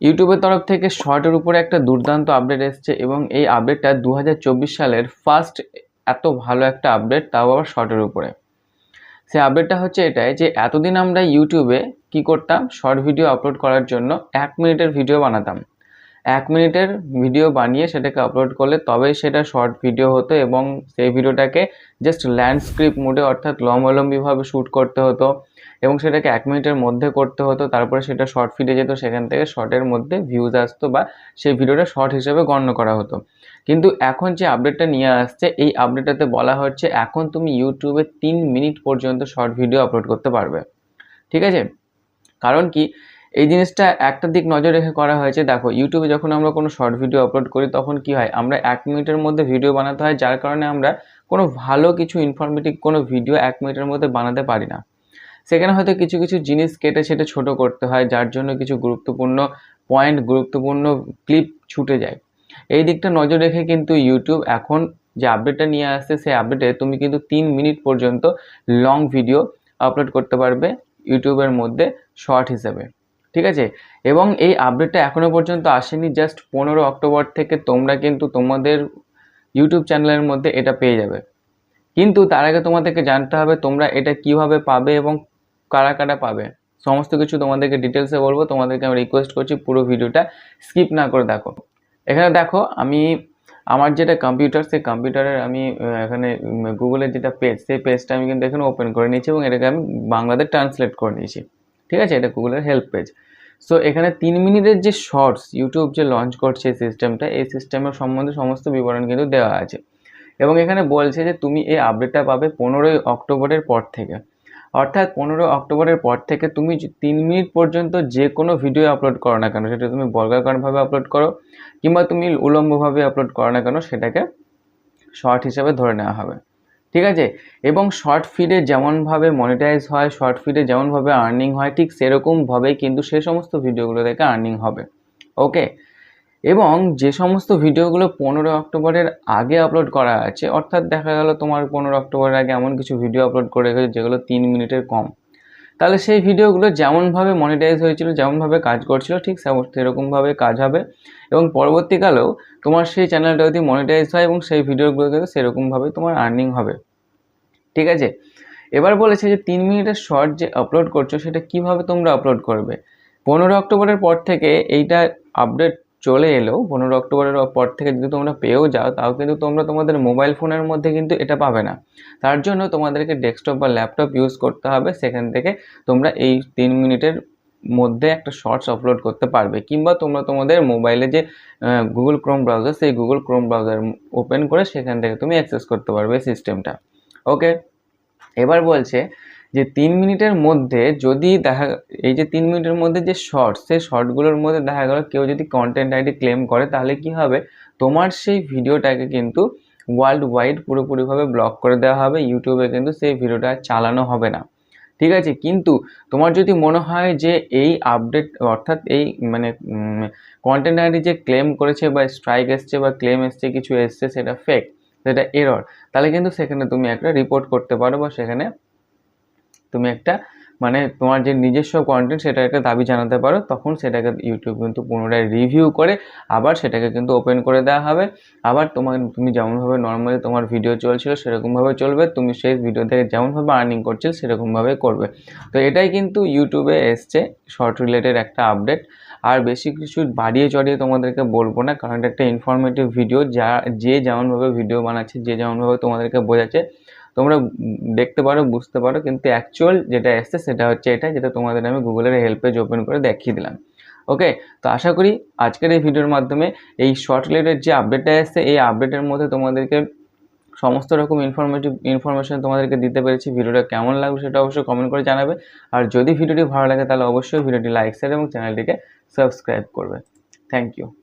ইউটিউবের তরফ থেকে শর্টের উপরে একটা দুর্দান্ত আপডেট এসছে এবং এই আপডেটটা দু হাজার চব্বিশ সালের ফার্স্ট এত ভালো একটা আপডেট তাও আবার শর্টের উপরে। সে আপডেটটা হচ্ছে এটাই যে, এতদিন আমরা ইউটিউবে কি করতাম? শর্ট ভিডিও আপলোড করার জন্য এক মিনিটের ভিডিও বানাতাম। এক মিনিটের ভিডিও বানিয়ে সেটাকে আপলোড করলে তবেই সেটা শর্ট ভিডিও হতো এবং সেই ভিডিওটাকে জাস্ট ল্যান্ডস্ক্রিপ মোডে অর্থাৎ লম্বালম্বিভাবে শ্যুট করতে হতো এবং সেটাকে এক মিনিটের মধ্যে করতে হতো, তারপরে সেটা শর্ট ফিডে যেত, সেখান থেকে শর্টের মধ্যে ভিউজ আসতো বা সেই ভিডিওটা শর্ট হিসেবে গণ্য করা হতো। কিন্তু এখন যে আপডেটটা নিয়ে আসছে, এই আপডেটটাতে বলা হচ্ছে এখন তুমি ইউটিউবে তিন মিনিট পর্যন্ত শর্ট ভিডিও আপলোড করতে পারবে। ঠিক আছে? কারণ কি? এই জিনিসটা একটা দিক নজর রেখে করা হয়েছে। দেখো ইউটিউবে যখন আমরা কোনো শর্ট ভিডিও আপলোড করি, তখন কি হয়? আমরা এক মিনিটের মধ্যে ভিডিও বানাতে হয়, যার কারণে আমরা কোনো ভালো কিছু ইনফরমেটিভ কোনো ভিডিও এক মিনিটের মধ্যে বানাতে পারি না। সেখানে হয়তো কিছু কিছু জিনিস কেটে সেটা ছোট করতে হয়, যার জন্য কিছু গুরুত্বপূর্ণ পয়েন্ট গুরুত্বপূর্ণ ক্লিপ ছুটে যায়। এই দিকটা নজর রেখে কিন্তু ইউটিউব এখন যে আপডেটটা নিয়ে আসছে, সেই আপডেটে তুমি কিন্তু তিন মিনিট পর্যন্ত লং ভিডিও আপলোড করতে পারবে ইউটিউবের মধ্যে শর্ট হিসেবে। ঠিক আছে? এবং এই আপডেটটা এখনও পর্যন্ত আসেনি জাস্ট পনেরো অক্টোবর থেকে তোমরা কিন্তু তোমাদের ইউটিউব চ্যানেলের মধ্যে এটা পেয়ে যাবে। কিন্তু তার আগে তোমাদেরকে জানতে হবে তোমরা এটা কীভাবে পাবে এবং কারা কারা পাবে। সমস্ত কিছু তোমাদেরকে ডিটেলসে বলব, তোমাদেরকে আমি রিকোয়েস্ট করছি পুরো ভিডিওটা স্কিপ না করে দেখো। এখানে দেখো, আমি আমার যেটা কম্পিউটার সেই কম্পিউটারের আমি এখানে গুগলের যেটা পেজ সেই পেজটা আমি কিন্তু এখানে ওপেন করে নিয়েছি এবং এটাকে আমি বাংলাতে ট্রান্সলেট করে নিয়েছি। ঠিক আছে? এটা গুগলের হেল্প পেজ সো এখানে তিন মিনিটের যে শর্টস ইউটিউব যে লঞ্চ করছে এই সিস্টেমটা এই সিস্টেমের সম্বন্ধে সমস্ত বিবরণ কিন্তু দেওয়া আছে। এবং এখানে বলছে যে, তুমি এই আপডেটটা পাবে পনেরোই অক্টোবরের পর থেকে। অর্থাৎ পনেরো অক্টোবরের পর থেকে তুমি তিন মিনিট পর্যন্ত যে কোনো ভিডিও আপলোড করো না কেন, সেটা তুমি বর্গাকারভাবে আপলোড করো, কিংবা তুমি উলম্বভাবে আপলোড করো না কেন, সেটাকে শর্ট হিসাবে ধরে নেওয়া হবে। ঠিক আছে? এবং শর্ট ফিডে যেমনভাবে মনিটাইজ হয় শর্ট ফিডে যেমনভাবে আর্নিং হয়, ঠিক সেরকমভাবেই কিন্তু সে সমস্ত ভিডিওগুলো থেকে আর্নিং হবে। ওকে এবং যে সমস্ত ভিডিওগুলো পনেরো অক্টোবরের আগে আপলোড করা আছে, অর্থাৎ দেখা গেল তোমার পনেরো অক্টোবরের আগে এমন কিছু ভিডিও আপলোড করে রেখেছে যেগুলো তিন মিনিটের কম। তাহলে সেই ভিডিওগুলো যেমনভাবে মনিটাইজ হয়েছিল, যেমনভাবে কাজ করছিল, ঠিক সেরকমভাবে কাজ হবে। এবং পরবর্তীকালেও তোমার সেই চ্যানেলটা যদি মনিটাইজ হয় এবং সেই ভিডিওগুলো কিন্তু সেরকমভাবে তোমার আর্নিং হবে। ঠিক আছে? এবার বলেছে যে তিন মিনিটের শর্ট যে আপলোড করছ, সেটা কীভাবে তোমরা আপলোড করবে? পনেরো অক্টোবরের পর থেকে এইটা আপডেট চলে এলো, পনেরো অক্টোবরের পর থেকে যদি তোমরা পেয়েও যাও, তাও কিন্তু তোমরা তোমাদের মোবাইল ফোনের মধ্যে কিন্তু এটা পাবে না। তার জন্য তোমাদেরকে ডেস্কটপ বা ল্যাপটপ ইউজ করতে হবে, সেখান থেকে তোমরা এই তিন মিনিটের মধ্যে একটা শর্টস আপলোড করতে পারবে। কিংবা তোমরা তোমাদের মোবাইলে যে গুগল ক্রোম ব্রাউজার সেই গুগল ক্রোম ব্রাউজার ওপেন করে সেখান থেকে তুমি অ্যাক্সেস করতে পারবে সিস্টেমটা ওকে এবার বলছে যে তিন মিনিটের মধ্যে যদি দেখা, এই যে তিন মিনিটের মধ্যে যে শর্টস সেই শর্টগুলোর মধ্যে দেখা গেল কেউ যদি কন্টেন্ট আইডি ক্লেম করে, তাহলে কি হবে? তোমার সেই ভিডিওটাকে কিন্তু ওয়ার্ল্ড ওয়াইড পুরোপুরিভাবে ব্লক করে দেওয়া হবে ইউটিউবে কিন্তু সেই ভিডিওটা চালানো হবে না। ঠিক আছে? কিন্তু তোমার যদি মনে হয় যে এই আপডেট অর্থাৎ এই মানে কন্টেন্ট আইডি যে ক্লেম করেছে বা স্ট্রাইক এসছে বা ক্লেম এসছে, কিছু এসছে, সেটা ফেক সেটা এরর তাহলে কিন্তু সেখানে তুমি একটা রিপোর্ট করতে পারো বা সেখানে তুমি একটা মানে তোমার যে নিজস্ব কন্টেন্ট সেটা একটা দাবি জানাতে পারো, তখন সেটাকে ইউটিউব কিন্তু পুনরায় রিভিউ করে আবার সেটাকে কিন্তু ওপেন করে দেওয়া হবে। আবার তোমার, তুমি যেমনভাবে নর্মালি তোমার ভিডিও চলছিল সেরকমভাবে চলবে, তুমি সেই ভিডিও থেকে যেমনভাবে আর্নিং করছিলে সেরকমভাবে করবে। তো এটাই কিন্তু ইউটিউবে এসছে শর্ট রিলেটেড একটা আপডেট আর বেশি কিছু বাড়িয়ে চড়িয়ে তোমাদেরকে বলব না, কারণ একটা ইনফরমেটিভ ভিডিও যা, যে যেমনভাবে ভিডিও বানাচ্ছে, যে যেমনভাবে তোমাদেরকে বোঝাচ্ছে তোমরা দেখতে পারো, বুঝতে পারো, কিন্তু অ্যাকচুয়াল যেটা এসছে সেটা হচ্ছে এটা যেটা তোমাদের আমি গুগলের হেল্প পেজ ওপেন করে দেখিয়ে দিলাম। ওকে তো আশা করি আজকের এই ভিডিওর মাধ্যমে এই শর্ট রিলেটেড যে আপডেটটা এসছে, এই আপডেটের মধ্যে তোমাদেরকে সমস্ত রকম ইনফরমেটিভ ইনফরমেশন তোমাদেরকে দিতে পেরেছি। ভিডিওটা কেমন লাগবে সেটা অবশ্যই কমেন্ট করে জানাবে। আর যদি ভিডিওটি ভালো লাগে তাহলে অবশ্যই ভিডিওটি লাইক শেয়ার এবং চ্যানেলটিকে সাবস্ক্রাইব করবে। Thank you